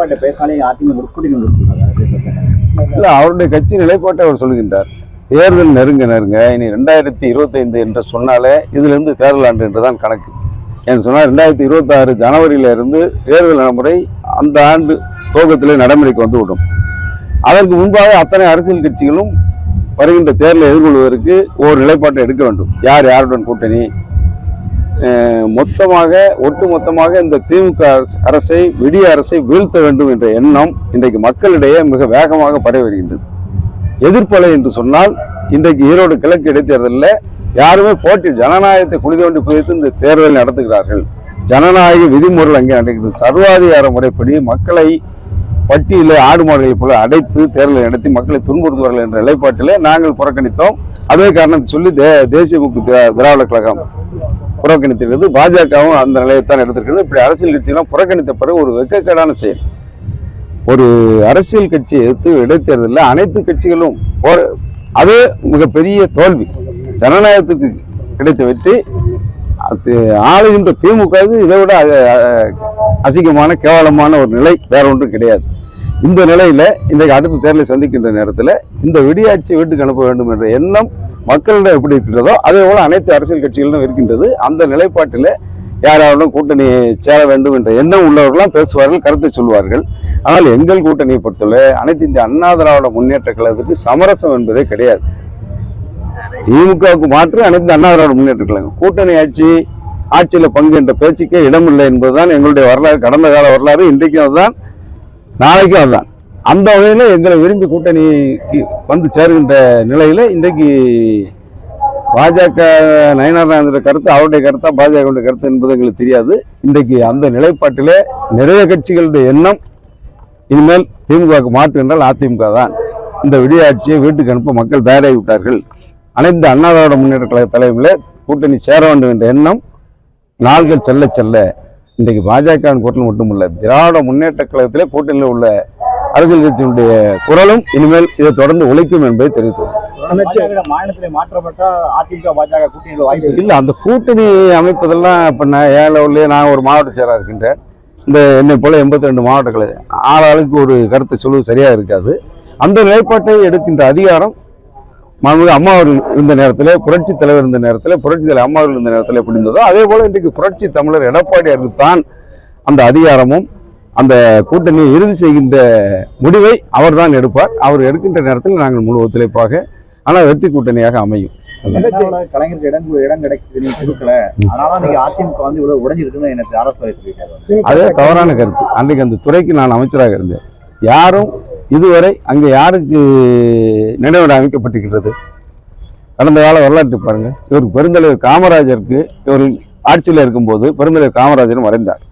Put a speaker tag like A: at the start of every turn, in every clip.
A: நிலைப்பாட்டை பேசினாலே அதிமுக முற்கூட்டி கொடுத்துருக்காங்க
B: அவருடைய கட்சி நிலைப்பாட்டை அவர் சொல்லுகின்றார். தேர்தல் நெருங்க நெருங்க இனி ரெண்டாயிரத்தி இருபத்தைந்து என்று சொன்னாலே இதுல இருந்து தேர்தல் ஆண்டு என்றுதான் கணக்கு. என்று சொன்னால் ரெண்டாயிரத்தி இருபத்தாறு ஜனவரியிலிருந்து தேர்தல் நடைமுறை அந்த ஆண்டு துவக்கத்திலே நடைமுறைக்கு வந்து விடும் அதற்கு முன்பாக அத்தனை அரசியல் கட்சிகளும் வருகின்ற தேர்தலை எதிர்கொள்வதற்கு ஒரு நிலைப்பாட்டை எடுக்க வேண்டும். யார் யாருடன் கூட்டணி? மொத்தமாக ஒட்டு மொத்தமாக இந்த திமுக அரசு- அரசை விடிய அரசை வீழ்த்த வேண்டும் என்ற எண்ணம் இன்றைக்கு மக்களிடையே மிக வேகமாக பரவி வருகின்றது. எதிர்ப்பலை என்று சொன்னால் இன்றைக்கு ஈரோடு கிழக்கு இடைத்தேர்தலில் யாருமே போட்டி ஜனநாயகத்தை குளிதோண்டி புதைத்து இந்த தேர்தல் நடத்துகிறார்கள். ஜனநாயக விதிமுறைகள் அங்கே நடக்கிறது. சர்வாதிகார முறைப்படி மக்களை பட்டியலை ஆடு மாடுகளை போல அடைத்து தேர்தலை நடத்தி மக்களை துன்புறுத்துவார்கள் என்ற நிலைப்பாட்டிலே நாங்கள் புறக்கணித்தோம். அதே காரணத்தை சொல்லி தே தேசிய முக்கு திரா- திராவிட கழகம் புறக்கணித்திருக்கிறது. பாஜகவும் அந்த நிலையைத்தான் எடுத்திருக்கிறது. இப்படி அரசியல் கட்சியெல்லாம் புறக்கணித்த பிறகு ஒரு வெக்கக்கேடான செயல். ஒரு அரசியல் கட்சி எதிர்த்து இடைத்தேர்தலில் அனைத்து கட்சிகளும் அது மிகப்பெரிய தோல்வி. ஜனநாயகத்துக்கு கிடைத்த வெற்றி. அது ஆளுகின்ற திமுகவுக்கு இதை விட அசிங்கமான கேவலமான ஒரு நிலை வேற ஒன்றும் கிடையாது. இந்த நிலையில இன்றைக்கு அடுத்த தேர்தலை சந்திக்கின்ற நேரத்தில் இந்த விடியாட்சியை வீட்டுக்கு அனுப்ப வேண்டும் என்ற எண்ணம் மக்களிடம் எப்படி இருக்கின்றதோ அதே போல அனைத்து அரசியல் கட்சிகளிடம் இருக்கின்றது. அந்த நிலைப்பாட்டில் யாராலும் கூட்டணி சேர வேண்டும் என்ற எண்ணம் உள்ளவர்களாம் பேசுவார்கள் கருத்தை சொல்வார்கள் ஆனால் எங்கள் கூட்டணியை பொறுத்தவரை அனைத்து இந்திய அண்ணா திராவிட முன்னேற்ற கழகத்துக்கு சமரசம் என்பதே கிடையாது. திமுகவுக்கு மாற்று அனைத்து அண்ணா திராவிட முன்னேற்ற கழகம். கூட்டணி ஆட்சி ஆட்சியில் பங்கு என்ற பேச்சுக்கே இடமில்லை என்பதுதான் எங்களுடைய வரலாறு. கடந்த கால வரலாறு இன்றைக்கும் அதுதான் நாளைக்கும் அதுதான். அந்த வகையில் எங்களை விரும்பி கூட்டணி வந்து சேருகின்ற நிலையில் இன்றைக்கு பாஜக நயனார் கருத்து அவருடைய கருத்தா பாஜகவுடைய கருத்து என்பது எங்களுக்கு தெரியாது. இன்றைக்கு அந்த நிலைப்பாட்டிலே நிறைய கட்சிகளுடைய எண்ணம் இனிமேல் திமுகவுக்கு மாற்று என்றால் அதிமுக தான். இந்த விடியாட்சியை வீட்டுக்கு அனுப்ப மக்கள் தயாராகி விட்டார்கள். அனைத்து அண்ணாதாரோட முன்னேற்ற கழக தலைமையில் கூட்டணி சேர வேண்டும் என்ற எண்ணம் நாள்கள் செல்ல செல்ல இன்றைக்கு பாஜக கூட்டணி மட்டுமல்ல திராவிட முன்னேற்ற கழகத்திலே கூட்டணியில் உள்ள அரசியல் கட்சியினுடைய குரலும் இனிமேல் இதை தொடர்ந்து உழைக்கும் என்பதை தெரிவித்தோம்
A: பாஜக மாநிலத்திலே மாற்றப்பட்டா அதிமுக பாஜக வாய்ப்பு.
B: இல்லை அந்த கூட்டணி அமைப்பதெல்லாம் இப்போ நான் ஏன் லெவல்லே நான் ஒரு மாவட்ட செயலாளர் இருக்கின்றேன் இந்த என்னை போல எண்பத்தி ரெண்டு மாவட்டங்களை ஆறு ஆளுக்கு ஒரு கருத்தை சொல்வது சரியாக இருக்காது அந்த நிலைப்பாட்டை எடுக்கின்ற அதிகாரம் மாண்புமிகு அம்மா அவர்கள் இருந்த நேரத்தில் புரட்சி தலைவர் இருந்த நேரத்தில் புரட்சி தலைவர் அம்மா அவர்கள் இருந்த நேரத்தில் எப்படி இருந்ததோ அதே போல இன்றைக்கு புரட்சி தமிழர் எடப்பாடியாருக்கு தான் அந்த அதிகாரமும் அந்த கூட்டணியை இறுதி செய்கின்ற முடிவை அவர்தான் எடுப்பார். அவர் எடுக்கின்ற நேரத்தில் நாங்கள் முழு ஒத்துழைப்பாக ஆனால் வெற்றி கூட்டணியாக அமையும்.
A: கலைஞருக்கு இடம் இடம் கிடைக்குது நீங்க கொடுக்கல. அதனால நீங்க அதிமுக வந்து இவ்வளவு உடைஞ்சிருக்குன்னு எனக்கு அரசு சொல்லியிருக்காரு
B: அதே தவறான கருத்து. அன்றைக்கு அந்த துறைக்கு நான் அமைச்சராக இருந்தேன். யாரும் இதுவரை அங்கே யாருக்கு நினைவிடம் அமைக்கப்பட்டிருக்கிறது? கடந்த கால வரலாற்று பாருங்க. இவருக்கு பெருந்தலைவர் காமராஜருக்கு இவர் ஆட்சியில் இருக்கும்போது பெருந்தலைவர் காமராஜரும் மறைந்தார்.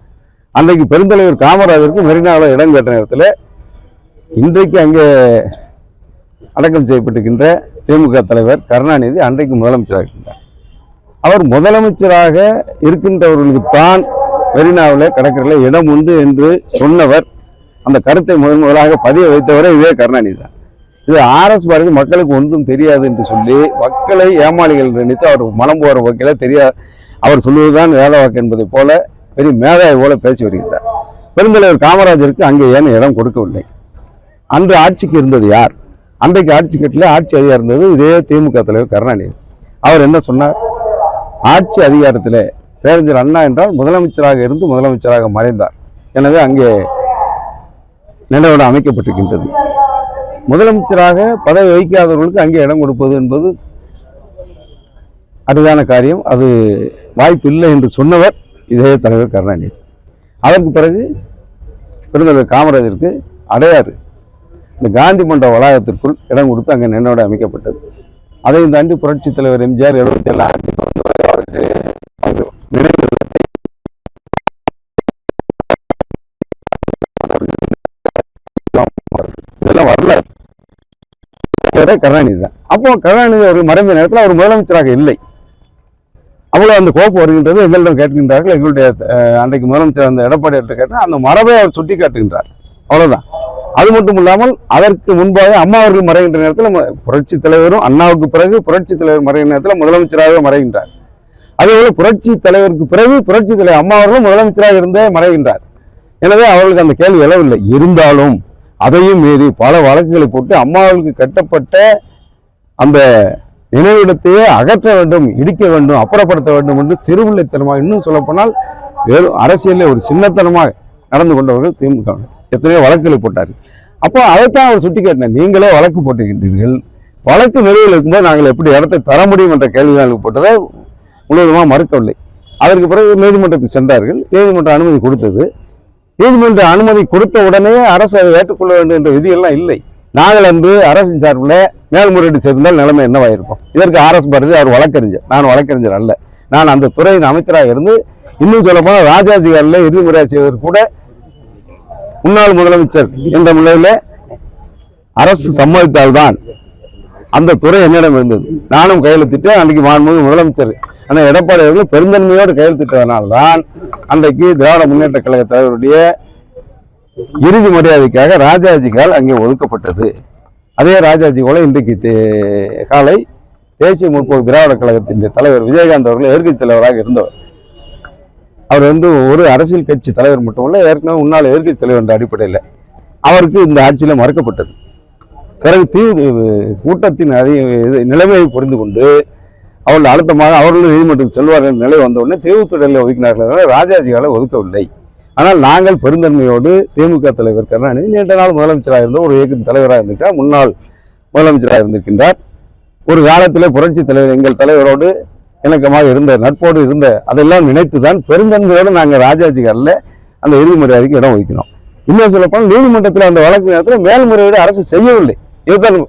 B: அன்றைக்கு பெருந்தலைவர் காமராஜருக்கு மெரினாவில் இடம் கேட்ட நேரத்தில் இன்றைக்கு அங்கே அடக்கம் செய்யப்பட்டிருக்கின்ற திமுக தலைவர் கருணாநிதி அன்றைக்கு முதலமைச்சராக இருக்கின்றார். அவர் முதலமைச்சராக இருக்கின்றவர்களுக்கு தான் மெரினாவில் கடற்கரையில் இடம் உண்டு என்று சொன்னவர் அந்த கருத்தை முதன் முதலாக பதிய வைத்தவரே இதே கருணாநிதி தான். இது ஆர்எஸ் பாரதி மக்களுக்கு ஒன்றும் தெரியாது என்று சொல்லி மக்களை ஏமாளிகள் நினைத்து அவர் மனம் போகிற வகையில் தெரியாது அவர் சொல்லுவதுதான் வேலை வாக்கு என்பதை போல பெரிய மேதாவி போல பேசி வருகிறார். பெருந்தலைவர் காமராஜருக்கு அங்கே ஏன் இடம் கொடுக்கவில்லை? அன்று ஆட்சிக்கு இருந்தது யார்? அன்றைக்கு ஆட்சி கட்டில ஆட்சி அதிகாரம் இருந்தது இதே திமுக தலைவர் கருணாநிதி. அவர் என்ன சொன்னார்? ஆட்சி அதிகாரத்தில் பேரஞ்சர் அண்ணா என்றால் முதலமைச்சராக இருந்து முதலமைச்சராக மறைந்தார். எனவே அங்கே நினைவிடம் அமைக்கப்பட்டிருக்கின்றது. முதலமைச்சராக பதவி வகிக்காதவர்களுக்கு அங்கே இடம் கொடுப்பது என்பது அரிதான காரியம். அது வாய்ப்பு இல்லை என்று சொன்னவர் இதே தலைவர் கருணாநிதி. அதற்கு பிறகு பெருந்தலைவர் காமராஜருக்கு அடையாறு. இந்த காந்தி மன்ற வளாகத்திற்குள் இடம் கொடுத்து அங்கே நினைவிடம் அமைக்கப்பட்டது. அதையும் தாண்டி புரட்சி தலைவர் எம்ஜிஆர் எழுபத்தி ஏழு ஆட்சிக்கு வந்தவர் அவருக்கு நினைவு இதெல்லாம் வரலாறு. கருணாநிதி தான். அப்போ கருணாநிதி அவர் மறைந்த நேரத்தில் அவர் முதலமைச்சராக இல்லை. அவ்வளோ அந்த கோப்பு வருகின்றது எங்களிடம் கேட்கின்றார்கள். எங்களுடைய அன்றைக்கு முதலமைச்சர் அந்த எடப்பாடியார்ட்ட கேட்டால் அந்த மரபை அவர் சுட்டி காட்டுகின்றார். அவ்வளோதான் அது மட்டும் இல்லாமல் அதற்கு முன்பாக அம்மா அவர்கள் மறைகின்ற நேரத்தில் புரட்சி தலைவரும் அண்ணாவுக்கு பிறகு புரட்சி தலைவர் மறைகின்ற நேரத்தில் முதலமைச்சராக மறைகின்றார். அதேபோல புரட்சி தலைவருக்கு பிறகு புரட்சி தலைவர் அம்மா அவர்களும் முதலமைச்சராக இருந்தே மறைகின்றார். எனவே அவர்களுக்கு அந்த கேள்வி எழவில்லை. இருந்தாலும் அதையும் மீறி பல வழக்குகளை போட்டு அம்மாவுக்கு கட்டப்பட்ட அந்த நினைவிடத்தையே அகற்ற வேண்டும் இடிக்க வேண்டும் அப்புறப்படுத்த வேண்டும் என்று சிறுபிள்ளைத்தனமாக இன்னும் சொல்லப்போனால் வெறும் அரசியலில் ஒரு சின்னத்தனமாக நடந்து கொண்டவர்கள் திமுக எத்தனையோ வழக்குகளை போட்டார் அப்போ அதைத்தான் அவர் சுட்டி காட்டினார் நீங்களே வழக்கு போட்டுக்கின்றீர்கள் வழக்கு நிலையில் இருக்கும்போது நாங்கள் எப்படி இடத்தை தர முடியும் என்ற கேள்வி போட்டதை முழுவதுமாக மறுக்கவில்லை. அதற்கு பிறகு நீதிமன்றத்துக்கு சென்றார்கள். நீதிமன்றம் அனுமதி கொடுத்தது. நீதிமன்ற அனுமதி கொடுத்த உடனே அரசு அதை ஏற்றுக்கொள்ள வேண்டும் என்ற விதியெல்லாம் இல்லை. நாங்கள் வந்து அரசின் சார்பில் மேல்முறையீடு செய்திருந்தால் நிலைமை என்னவாயிருக்கும்? இதற்கு ஆர்எஸ் பாரதி அவர் வழக்கறிஞர். நான் வழக்கறிஞர் அல்ல. நான் அந்த துறையின் அமைச்சராக இருந்து இன்னும் சொல்லப்போனால் ராஜாஜி காலில் இறுதிமுறையாக செய்வதற்கு கூட முன்னாள் முதலமைச்சர் என்ற முறையில் அரசு சம்மதித்தால்தான் அந்த துறை என்னிடம் இருந்தது. நானும் கையெழுத்திட்டேன். அன்றைக்கு மாண்புமிகு முதலமைச்சர் ஆனால் எடப்பாடி அவர்கள் பெருந்தன்மையோடு கையெழுத்திட்டதனால்தான் அன்றைக்கு திராவிட முன்னேற்ற கழக தலைவருடைய இறுதி மரியாதைக்காக ராஜாஜி கால் அங்கே ஒதுக்கப்பட்டது. அதே ராஜாஜி கூட இன்றைக்கு தே- காலை தேசிய முற்போக்கு திராவிட கழகத்தின் தலைவர் விஜயகாந்த் அவர்கள் எதிர்கட்சி தலைவராக இருந்தவர். அவர் வந்து ஒரு அரசியல் கட்சி தலைவர் மட்டுமல்ல ஏற்கனவே முன்னாள் எதிர்கட்சி தலைவர் என்ற அடிப்படையில் அவருக்கு இந்த ஆட்சியில் மறுக்கப்பட்டது. பிறகு தீ கூட்டத்தின் அதிக இது நிலைமையை புரிந்து கொண்டு அவர்கள் அழுத்தமாக அவர்களும் நீதிமன்றத்துக்கு செல்வார்கள் நிலை வந்தவுடனே தேவுத்துறையில் ஒதுக்கினார்கள். ராஜாஜிகளை ஒதுக்கவில்லை. ஆனால் நாங்கள் பெருந்தன்மையோடு திமுக தலைவர் கருணாநிதி நீண்ட நாள் முதலமைச்சராக இருந்த ஒரு இயக்கத்தின் தலைவராக இருந்திருக்கார் முன்னாள் முதலமைச்சராக இருந்திருக்கின்றார். ஒரு காலத்தில் புரட்சி தலைவர் எங்கள் தலைவரோடு இணக்கமாக இருந்த நட்போடு இருந்த அதெல்லாம் நினைத்து தான் பெருந்தன்மையோடு நாங்கள் ராஜாஜி காலில் அந்த இறுதி அறிக்கை இடம் வைக்கணும் இன்னும் சொல்லப்போனால் நீதிமன்றத்தில் அந்த வழக்கு நேரத்தில் மேல்முறையீடு அரசு செய்யவில்லை. இதுதான்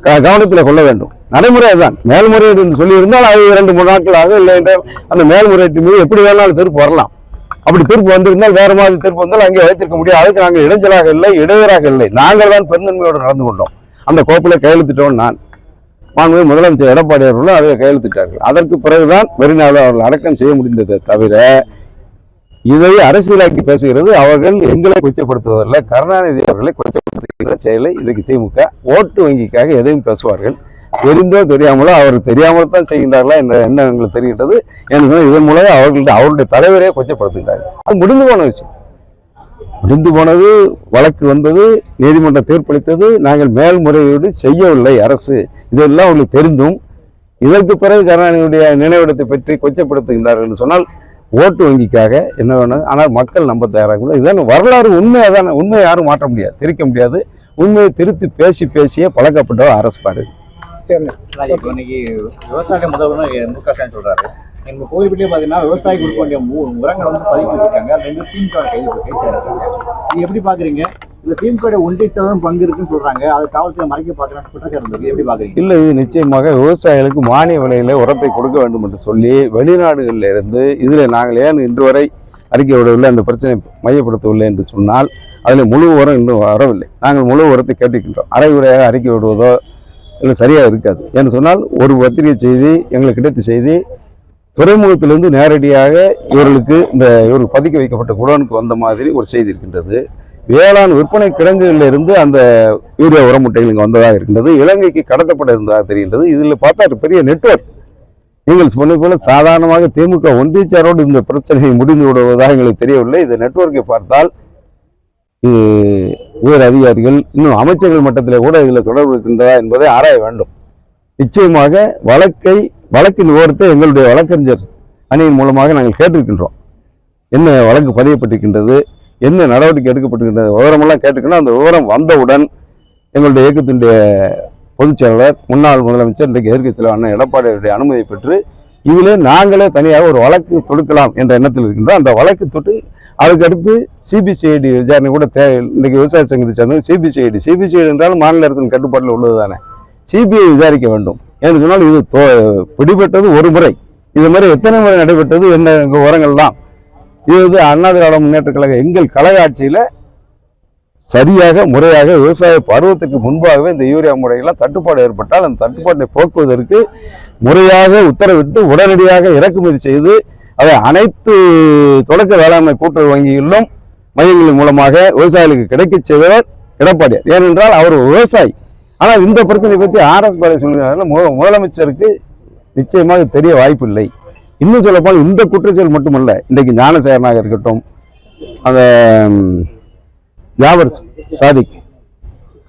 B: க- கவனத்தில் கொள்ள வேண்டும். நடைமுறை தான் மேல்முறையீடு சொல்லியிருந்தால் அது இரண்டு மூணு நாட்களாக இல்லை என்றால் அந்த மேல்முறையீட்டு மீது எப்படி வேணாலும் திருப்பி வரலாம். அப்படி தீர்ப்பு வந்திருந்தால் வேற மாதிரி தீர்ப்பு வந்தால் அங்கே வைத்திருக்க முடியும் அதுக்கு நாங்கள் இடைஞ்சலாக இல்லை இடையூறாக இல்லை. நாங்கள் தான் பெருந்தன்மையோடு நடந்து கொண்டோம். அந்த கோப்பில் கையெழுத்திட்டோம் நான். மாண்புமிகு முதலமைச்சர் எடப்பாடி அவர்களும் அதை கையெழுத்திட்டார்கள். அதற்கு பிறகுதான் வெறிநாள் அவர்கள் அடக்கம் செய்ய முடிந்ததை தவிர இதை அரசியலாக்கி பேசுகிறது அவர்கள் எங்களை கொச்சப்படுத்துவதில்லை கருணாநிதி அவர்களை கொச்சப்படுத்துகிற செயலை இதுக்கு திமுக ஓட்டு வங்கிக்காக எதையும் பேசுவார்கள். தெரிந்தோ தெரியாமலோ அவர் தெரியாமல் தான் செய்கின்றார்களா என்ற எண்ணம் எங்களுக்கு தெரிகின்றது. எனக்கு இதன் மூலம் அவர்கள்ட்ட அவருடைய தலைவரே கொச்சப்படுத்துகிறார்கள் அது முடிந்து போன விஷயம். முடிந்து போனது வழக்கு வந்தது நீதிமன்றம் தீர்ப்பளித்தது நாங்கள் மேல்முறையீடு செய்யவில்லை அரசு. இதெல்லாம் அவங்களுக்கு தெரிந்தும் இதற்கு பிறகு கருணாநிதியுடைய நினைவிடத்தை பற்றி கொச்சப்படுத்துகின்றார்கள் என்று சொன்னால் ஓட்டு வங்கிக்காக என்ன வேணும்? ஆனால் மக்கள் நம்ப தயாராக இதான வரலாறு உண்மை அதான உண்மையை யாரும் மாற்ற முடியாது திரிக்க முடியாது. உண்மையை திருத்தி பேசி பேசியே பழக்கப்பட்டவர் அரசு பாரு
A: இன்னைக்கு விவசாய முதல்வர் மு க ஸ்டாலின் சொல்றாரு. எங்க கோயில்பட்டியே பாத்தீங்கன்னா விவசாயி கொடுக்க வேண்டிய மூ- உரங்களை வந்து பதிவு வச்சிருக்காங்க அது ரெண்டு திமுக செய்யறாங்க இது எப்படி பாக்குறீங்க? இல்ல திமுக ஒன்றிய சதவீதம் பங்கு இருக்குன்னு சொல்றாங்க. அது காவல்துறை மறைக்க பாக்குறாங்க குற்றச்சாட்டு இருக்கு எப்படி பாக்குறீங்க?
B: இல்லை இது நிச்சயமாக விவசாயிகளுக்கு மானிய விலையில உரத்தை கொடுக்க வேண்டும் என்று சொல்லி வெளிநாடுகளில் இருந்து இதில் நாங்கள் ஏன் இன்று வரை அறிக்கை விடவில்லை அந்த பிரச்சனை மையப்படுத்தவில்லை என்று சொன்னால் அதில் முழு உரம் இன்னும் வரவில்லை. நாங்கள் முழு உரத்தை கேட்டுக்கின்றோம் அரை உரையாக அறிக்கை விடுவதோ இல்லை சரியாக இருக்காது. என்று சொன்னால் ஒரு பத்திரிகை செய்தி எங்களுக்கு கிடைத்த செய்தி துறைமுகத்திலிருந்து நேரடியாக இவர்களுக்கு இந்த இவர்கள் பதுக்கி வைக்கப்பட்ட குடோனுக்கு வந்த மாதிரி ஒரு செய்தி இருக்கின்றது. வேளாண் விற்பனை கிடங்குகளிலிருந்து அந்த யூரியா உர முட்டைகள் இங்கே வந்ததாக இருக்கின்றது. இலங்கைக்கு கடத்தப்பட இருந்ததாக தெரிகின்றது. இதில் பார்த்தா ஒரு பெரிய நெட்வொர்க். நீங்கள் சொன்னது போல சாதாரணமாக திமுக ஒன்றியச்சாரோடு இந்த பிரச்சனையை முடிந்து விடுவதாக எங்களுக்கு தெரியவில்லை. இந்த நெட்வொர்க்கை பார்த்தால் உயர் அதிகாரிகள் இன்னும் அமைச்சர்கள் மட்டத்தில் கூட இதில் தொடர்பு இருக்கின்றதா என்பதை ஆராய வேண்டும். நிச்சயமாக வழக்கை வழக்கின் விவரத்தை எங்களுடைய வழக்கறிஞர் அணியின் மூலமாக நாங்கள் கேட்டிருக்கின்றோம். என்ன வழக்கு பதியப்பட்டிருக்கின்றது என்ன நடவடிக்கை எடுக்கப்பட்டிருக்கின்றது விவரமெல்லாம் கேட்டுக்கணும் அந்த விவரம் வந்தவுடன் எங்களுடைய இயக்கத்தினுடைய பொதுச் செயலாளர் முன்னாள் முதலமைச்சர் இன்றைக்கு எதிர்க்கட்சி தலைவர் அண்ணன் எடப்பாடியுடைய அனுமதியை பெற்று இதிலே நாங்களே தனியாக ஒரு வழக்கு தொடுக்கலாம் என்ற எண்ணத்தில் இருக்கின்றோம். அந்த வழக்கு தொட்டு அதுக்கடுத்து சிபிசிஐடி விசாரணை கூட தேவை இன்றைக்கு விவசாய சங்கத்தை சேர்ந்தது சிபிசிஐடி சிபிசிஐடி என்றாலும் மாநில அரசின் கட்டுப்பாட்டில் உள்ளது தானே சிபிஐ விசாரிக்க வேண்டும். ஏன்னு சொன்னால் இது பிடிபட்டது ஒரு முறை. இது மாதிரி எத்தனை முறை நடைபெற்றது என்ன தான். இது வந்து அண்ணா திராவிட முன்னேற்ற கழக எங்கள் கழக ஆட்சியில் சரியாக முறையாக விவசாய பருவத்துக்கு முன்பாகவே இந்த யூரியா முறையெல்லாம் தட்டுப்பாடு ஏற்பட்டால் அந்த தட்டுப்பாட்டை போக்குவதற்கு முறையாக உத்தரவிட்டு உடனடியாக இறக்குமதி செய்து அதை அனைத்து தொடக்க வேளாண்மை கூட்டுறவு வங்கிகளிலும் மையங்களின் மூலமாக விவசாயிகளுக்கு கிடைக்கச் செய்தவர் எடப்பாடியார். ஏனென்றால் அவர் ஒரு விவசாயி. ஆனால் இந்த பிரச்சனை பற்றி ஆர்எஸ் பாரதி மு- முதலமைச்சருக்கு நிச்சயமாக தெரிய வாய்ப்பில்லை. இன்னும் சொல்லப்போனால் இந்த குற்றச்செயல் மட்டுமல்ல இன்றைக்கு ஞானசேகரனாக இருக்கட்டும் அந்த ம், ஜாபர் சாதிக்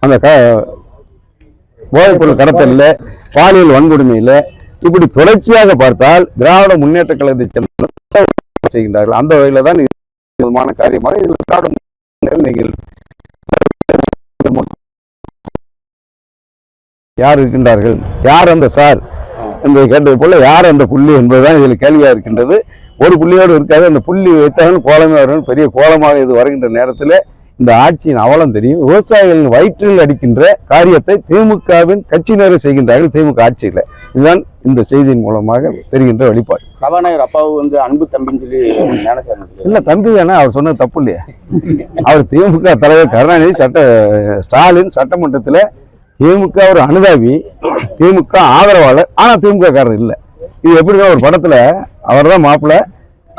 B: அந்த க போதைப்பொருள் கடத்தலில் பாலியல் வன்கொடுமையில் இப்படி தொடர்ச்சியாக பார்த்தால் திராவிட முன்னேற்ற கழகத்தை செய்கின்றார்கள். அந்த வகையில் தான் விதமான காரியமாக இதில் முன்னேற்ற நீங்கள் யார் இருக்கின்றார்கள்? யார் அந்த சார்? என்பதை கேட்டது போல யார் அந்த புள்ளி என்பதுதான் இதில் கேள்வியாக இருக்கின்றது. ஒரு புள்ளியோடு இருக்காது. அந்த புள்ளி வைத்தவன் கோலமே வரும் பெரிய கோலமாக இது வருகின்ற நேரத்தில் இந்த ஆட்சியின் அவலம் தெரியும். விவசாயிகளின் வயிற்றில் அடிக்கின்ற காரியத்தை திமுகவின் கட்சியினரை செய்கின்றார்கள் திமுக ஆட்சியில். இதுதான் இந்த செய்தியின் மூலமாக தெரிகின்ற வெளிப்பாடு.
C: சபாநாயகர் அப்பாவு வந்து அன்பு தம்பின்னு சொல்லி
B: இல்ல தம்பி தானே அவர் சொன்னது தப்பு இல்லையா? அவர் திமுக தலைவர் கருணாநிதி சட்ட ஸ்டாலின் சட்டமன்றத்தில் திமுக ஒரு அனுதாபி திமுக ஆதரவாளர் ஆனா திமுக காரர் இல்லை. இது எப்படிதான் ஒரு படத்துல அவர் தான் மாப்பிள்ள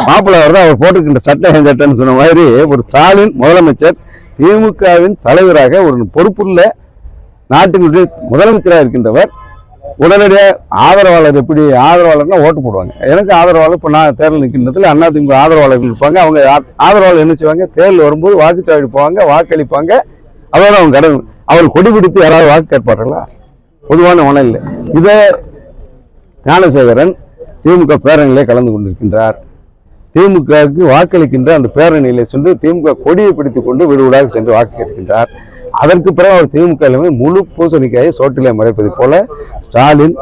B: மாப்பிள்ளை அவர் தான் அவர் போட்டுக்கின்ற சட்ட சட்டம்னு சொன்ன மாதிரி ஒரு ஸ்டாலின் முதலமைச்சர் திமுகவின் தலைவராக ஒரு பொறுப்புள்ள நாட்டினுடைய முதலமைச்சராக இருக்கின்றவர். உடனடியாக ஆதரவாளர் எப்படி ஆதரவாளர்னா ஓட்டு போடுவாங்க. எனக்கு ஆதரவாளர் இப்போ நான் தேர்தல் நிற்கின்றதுல அண்ணா திமுக ஆதரவாளர்கள் இருப்பாங்க. அவங்க ஆதரவாளர் என்ன செய்வாங்க? தேர்தல் வரும்போது வாக்குச்சாவடி போவாங்க வாக்களிப்பாங்க. அதோட அவங்க கடன் அவர் கொடி பிடித்து யாராவது வாக்கு கேட்பார்களா பொதுவான மனம் இல்லை இதை ஞானசேகரன் திமுக பேரணியிலே கலந்து கொண்டிருக்கின்றார். திமுகவுக்கு வாக்களிக்கின்ற அந்த பேரணியில் சென்று திமுக கொடியை பிடித்துக் கொண்டு வீடு சென்று வாக்கு கேட்கின்றார் அதற்கு பிறகு அவர் திமுக முழு பூசணிக்காயை சோட்டிலே மறைப்பது போல ஸ்டாலின்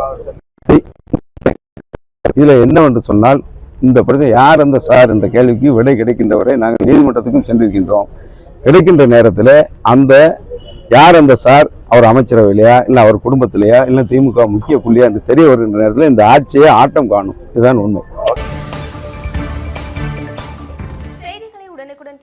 B: இதில் என்னவென்று சொன்னால் இந்த பிரச்சனை யார் அந்த சார் என்ற கேள்விக்கு விடை கிடைக்கின்ற வரை நாங்கள் நீதிமன்றத்துக்கும் சென்றிருக்கின்றோம். கிடைக்கின்ற நேரத்தில் அந்த யார் அந்த சார்? அவர் அமைச்சரவையிலையா? இல்லை அவர் குடும்பத்திலையா? இல்லை திமுக முக்கிய புள்ளியா? என்று தெரிய வருகின்ற நேரத்தில் இந்த ஆட்சியை ஆட்டம் காணும். இதுதான் உண்மை.